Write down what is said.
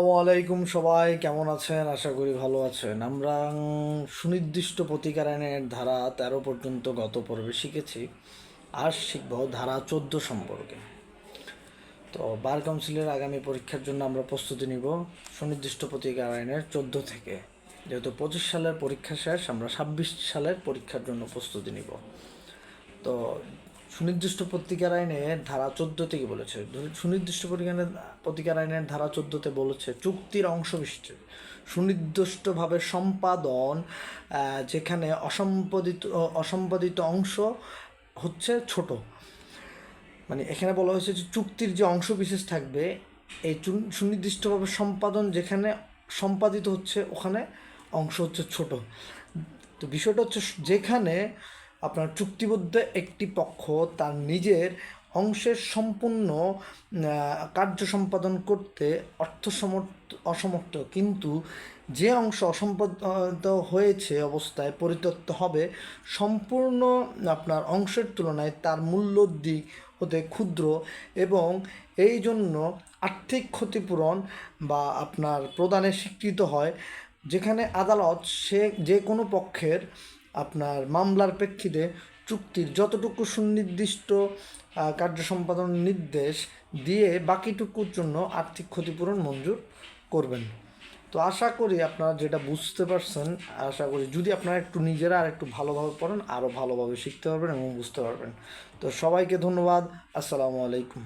আসসালামু আলাইকুম সবাই, কেমন আছেন? আশা করি ভালো আছেন। আমরা সুনির্দিষ্ট প্রতিকার আইনের ধারা তেরো পর্যন্ত গত পর্বে শিখেছি। আর শিখব ধারা চোদ্দ সম্পর্কে। তো বার কাউন্সিলের আগামী পরীক্ষার জন্য আমরা প্রস্তুতি নিব সুনির্দিষ্ট প্রতিকার আইনের চোদ্দ থেকে। যেহেতু পঁচিশ সালের পরীক্ষা শেষ, আমরা ছাব্বিশ সালের পরীক্ষার জন্য প্রস্তুতি নিব। তো সুনির্দিষ্ট প্রতিকার আইনে ধারা চোদ্দোতে কি বলেছে? সুনির্দিষ্ট প্রতিকারের প্রতিকার আইনের ধারা চোদ্দোতে বলেছে, চুক্তির অংশ বিশিষ্ট। সুনির্দিষ্টভাবে সম্পাদন যেখানে অসম্পাদিত অসম্পাদিত অংশ হচ্ছে ছোট। মানে এখানে বলা হয়েছে যে চুক্তির যে অংশ বিশেষ থাকবে, এই সুনির্দিষ্টভাবে সম্পাদন যেখানে সম্পাদিত হচ্ছে, ওখানে অংশ হচ্ছে ছোট। তো বিষয়টা হচ্ছে, যেখানে আপনার চুক্তিবদ্ধ একটি পক্ষ তার নিজের অংশের সম্পূর্ণ কার্য সম্পাদন করতে অর্থ সমর্থ অসমর্থ। কিন্তু যে অংশ অসম্পাদিত হয়েছে অবস্থায় পরিত্যক্ত হবে, সম্পূর্ণ আপনার অংশের তুলনায় তার মূল্য দিক হতে ক্ষুদ্র এবং এই জন্য আর্থিক ক্ষতিপূরণ বা আপনার প্রদানে স্বীকৃত হয়। যেখানে আদালত সে, যে কোনো পক্ষের আপনার মামলার প্রেক্ষিতে চুক্তির যতটুকু সুনির্দিষ্ট কার্য সম্পাদন নির্দেশ দিয়ে বাকিটুকুর জন্য আর্থিক ক্ষতিপূরণ মঞ্জুর করবেন। তো আশা করি আপনারা যেটা বুঝতে পারছেন, আশা করি যদি আপনারা একটু নিজেরা আর একটু ভালোভাবে পড়েন আরও ভালোভাবে শিখতে পারবেন এবং বুঝতে পারবেন। তো সবাইকে ধন্যবাদ, আসসালামু আলাইকুম।